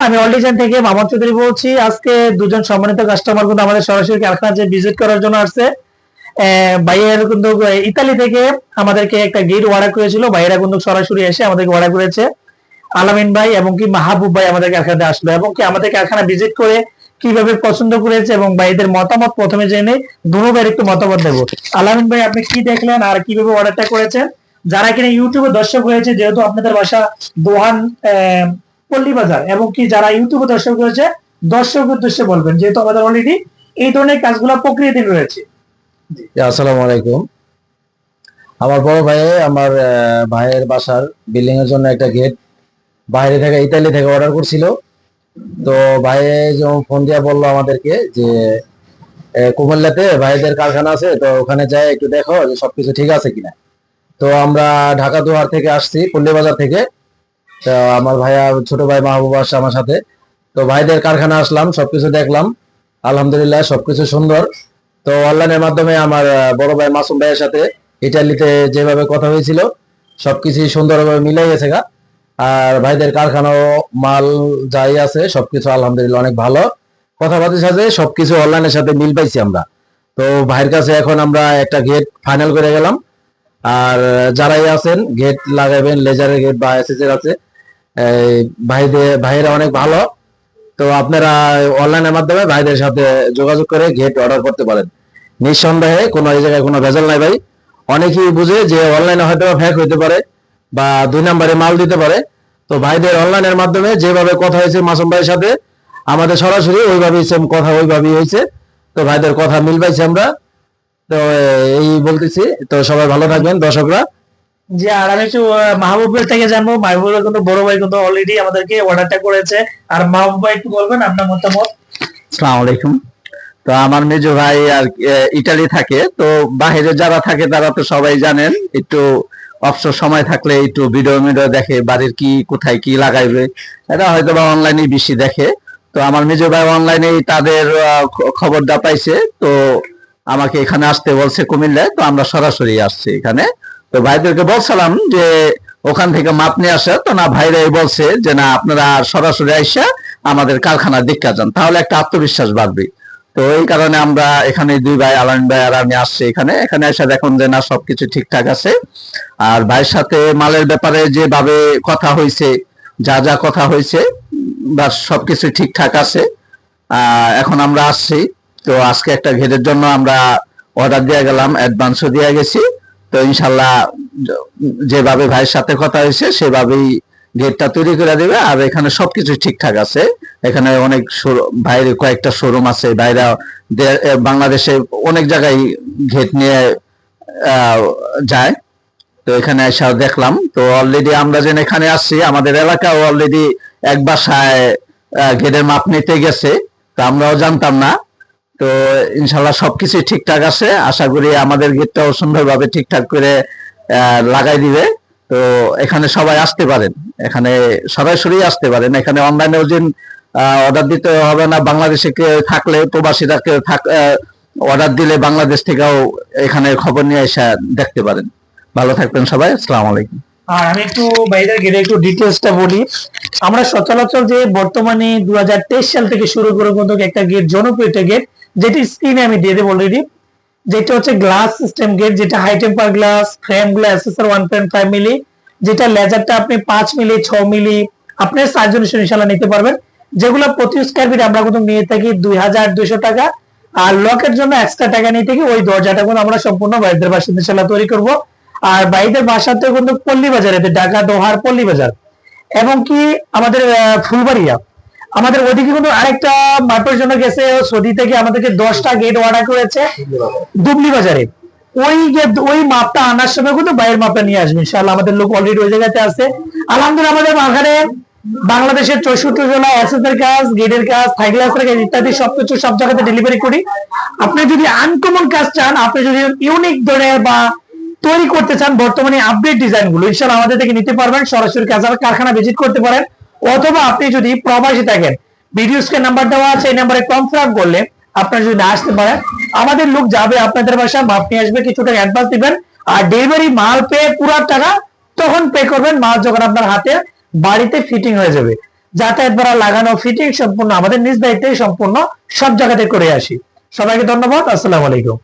আমি অলডিজাইন থেকে মামা চৌধুরী বলছি। আজকে দুজন সম্মানিত কাস্টমার কিন্তু আমাদের সরাসরি কারখানা যে ভিজিট করার জন্য আসছে। ভাইয়ের কিন্তু ইতালি থেকে আমাদেরকে একটা গেট অর্ডার করেছিল। ভাইয়েরা কিন্তু সরাসরি এসে আমাদেরকে অর্ডার করেছে। আলামিন ভাই এবং কি মাহবুব ভাই আমাদের কারখানাতে আসলো এবং কি আমাদের কারখানা ভিজিট করে কীভাবে পছন্দ করেছে এবং ভাইদের মতামত প্রথমে জেনে দুনো ভাইয়ের একটু মতামত দেবো। আলামিন ভাই, আপনি কি দেখলেন আর কীভাবে অর্ডারটা করেছেন? যারা কিনা ইউটিউবে দর্শক হয়েছে, যেহেতু আপনাদের বাসা দোহান পল্লী বাজার এবং কি যারা ইউটিউবে দর্শক হয়েছে দর্শক উদ্দেশ্যে বলবেন, যেহেতু আমাদের অলরেডি এই ধরনের কাজগুলো প্রক্রিয়াধীন রয়েছে। আসসালামু আলাইকুম। আমার বড় ভাই, আমার ভাইয়ের বাসার বিল্ডিং এর জন্য একটা গেট বাইরে থেকে ইতালি থেকে অর্ডার করছিল। তো ভাই যেমন ফোন দিয়ে বলল আমাদেরকে যে কুমিল্লাতে ভাইদের কারখানা আছে, তো ওখানে যাই একটু দেখো যে সবকিছু ঠিক আছে কিনা। তো আমরা ঢাকা দুয়ার থেকে আসছি, পল্লী বাজার থেকে। আমার ভাইয়া, ছোট ভাই মাহবুব আসছে আমার সাথে। তো ভাইদের কারখানা আসলাম, সবকিছু দেখলাম। আলহামদুলিল্লাহ, সবকিছু সুন্দর। তো অনলাইনের মাধ্যমে আমার বড় ভাই মাসুম ভাইয়ের সাথে ইটালিতে যেভাবে কথা হয়েছিল, সবকিছুই সুন্দরভাবে মিলে গেছে গা। আর ভাইদের কারখানাও মাল যাই আছে, সবকিছু আলহামদুলিল্লাহ অনেক ভালো। কথাবার্তার সাথে সবকিছু অনলাইনের সাথে মিল পাইছি আমরা। তো ভাইয়ের কাছে এখন আমরা একটা গেট ফাইনাল করে গেলাম। আর যারাই আছেন গেট লাগাবেন লেজারের গেট বা এসএস এর আছে ভাইদের, ভাইয়েরা অনেক ভালো। তো আপনারা অনলাইনের মাধ্যমে ভাইদের সাথে যোগাযোগ করে গেট অর্ডার করতে পারেন। নিঃসন্দেহে কোনো এই জায়গায় কোনো ভেজাল নাই ভাই। অনেকেই বুঝে যে অনলাইনে হয়তো ফ্যাক হইতে পারে বা দুই নম্বরে মাল দিতে পারে। তো ভাইদের অনলাইনের মাধ্যমে যেভাবে কথা হয়েছে মাসুম ভাইয়ের সাথে, আমাদের সরাসরি ওইভাবেই সেম কথা, ওইভাবেই হয়েছে। তো ভাইদের কথা মিল পাইছি আমরা। তো এই বলতেছি। তো সবাই ভালো থাকবেন, দর্শকরা। যে আর আমি একটু আহ, মাহবুবের থেকে জানব। মাহবুবের কিন্তু বড় ভাই কিন্তু অলরেডি আমাদেরকে অর্ডারটা করেছে। আর মাহবুব ভাই একটু বলবেন আপনার মতামত? আসসালামু আলাইকুম। তো আমার মেজো ভাই আর ইটালি থাকে। তো বাইরে যারা থাকে তারা তো সবাই জানেন একটু অবসর সময় থাকলে একটু ভিডিও ভিডিও দেখে বাড়ির কি কোথায় কি লাগাইবে। এটা হয়তো বা অনলাইনে বেশি দেখে। তো আমার মেজো ভাই অনলাইনে তাদের খবরটা পাইছে। তো আমাকে এখানে আসতে বলছে কুমিল্লায়। তো আমরা সরাসরি আসছি এখানে। তো ভাইদেরকে বলছিলাম যে ওখান থেকে মাপ নিয়ে আসে। তো না, ভাইরাই বলছে যে, না, আপনারা সরাসরি আইসা আমাদের কারখানার দিকটা যান। তাহলে একটা আত্মবিশ্বাস বাড়বে। তো এই কারণে আমরা এখানে দুই ভাই, আলামিন ভাই আর আমি আসছি এখানে। এখানে এসে দেখুন যে, না, সবকিছু ঠিকঠাক আছে। আর ভাইয়ের সাথে মালের ব্যাপারে যেভাবে কথা হয়েছে যা যা কথা হয়েছে বা সবকিছু ঠিকঠাক আছে এখন আমরা আসছি। তো আজকে একটা ঘেরের জন্য আমরা অর্ডার দিয়ে গেলাম অ্যাডভান্সও দিয়ে গেছি। তো ইনশাল্লাহ যেভাবে ভাইয়ের সাথে কথা হয়েছে, সেভাবেই গেটটা তৈরি করে দেবে। আর এখানে সবকিছু ঠিকঠাক আছে। এখানে অনেক বাইরে কয়েকটা শোরুম আছে। বাইরে বাংলাদেশে অনেক জায়গায় ঘেট নিয়ে যায়। তো এখানে এসে দেখলাম। তো অলরেডি আমরা যেন এখানে আসছি আমাদের এলাকাও অলরেডি এক বাসায় গেটের মাপ নিতে গেছে। তো আমরাও জানতাম না। তো ইনশাল্লাহ সবকিছু ঠিকঠাক আছে। আশা করি আমাদের গেটটাও সুন্দরভাবে ঠিকঠাক করে লাগাই দিবে। তো এখানে সবাই আসতে পারেন। এখানে সরাসরি আসতে পারেন। এখানে অনলাইনেও যে অর্ডার দিতে হবে না, বাংলাদেশে কেউ থাকলে, প্রবাসীরা কেউ থাক অর্ডার দিলে বাংলাদেশ থেকেও এখানে খবর নিয়ে এসে দেখতে পারেন। ভালো থাকবেন সবাই। আসসালামু আলাইকুম। আর আমি একটু বাইরের গেলে একটু ডিটেলসটা বলি। আমরা সচরাচর যে বর্তমানে দু হাজার তেইশ সাল থেকে শুরু করে কিন্তু একটা গেট জনপ্রিয় গেট যেটি স্ক্রিনে আমি দিয়ে দেবো অলরেডি যেটা হচ্ছে গ্লাস সিস্টেম গেট যেটা high temper glass ফ্রেমগুলো SSR one point five milli যেটা লেজারটা আপনি পাঁচ মিলি ছ মিলি আপনার সাইজ অনুসারে ইনশাল্লাহ নিতে পারবেন। যেগুলো প্রতি স্কোয়ার ফিট আমরা কিন্তু নিয়ে থাকি দুই হাজার দুইশো টাকা, আর লকের জন্য এক্সট্রা টাকা নিয়ে থাকি ওই দরজাটা কিন্তু আমরা সম্পূর্ণ বাইরের বাসা ইনশাল্লাহ তৈরি করব। আর বাইরের বাসাতে কিন্তু পল্লী বাজার বাজারে ঢাকা, দোহার পল্লী বাজার এবং কি আমাদের ফুলবাড়িয়া আমাদের ওদিকে কিন্তু আরেকটা মাপের জন্য গেছে সৌদি থেকে আমাদেরকে দশটা গেট অর্ডার করেছে দুবলি বাজারে। ওই যে ওই মাপটা আনার সময় কিন্তু বাইরের মাপটা নিয়ে আসবে, ইনশাআল্লাহ আমাদের লোক অলরেডি ওই জায়গাতে আছে। আলহামদুলিল্লাহ আমাদের এখানে বাংলাদেশের চৌষট্টি জেলা এর কাজ গেটের কাজ থাই গ্লাসের কাজ ইত্যাদি সবকিছু সব জায়গাতে ডেলিভারি করি। আপনি যদি আনকমন কাজ চান, আপনি যদি ইউনিক ধরে বা তৈরি করতে চান, বর্তমানে আপডেট ডিজাইনগুলো, ইনশাআল্লাহ আমাদের থেকে নিতে পারবেন। সরাসরি কাজ- কারখানা ভিজিট করতে পারেন। অথবা আপনি যদি প্রবাসী থাকেন ভিডিও স্ক্রিন নাম্বার দেওয়া আছে, এই নাম্বারে কনফার্ম করলে আপনারা যদি না আসতে পারেন, আমাদের লোক যাবে আপনাদের বাসায়, মাপ নিয়ে আসবে, কিছু টাকা অ্যাডভান্স দিবেন, আর ডেলিভারি মাল পেয়ে পুরো টাকা তখন পে করবেন, মাল যখন আপনার হাতে বাড়িতে ফিটিং হয়ে যাবে। যাতায়াত ভাড়া লাগানো ফিটিং সম্পূর্ণ, আমাদের নিজ দায়িত্বে সম্পূর্ণ, সব জায়গাতে করে আসি। সবাইকে ধন্যবাদ, আসসালামু আলাইকুম।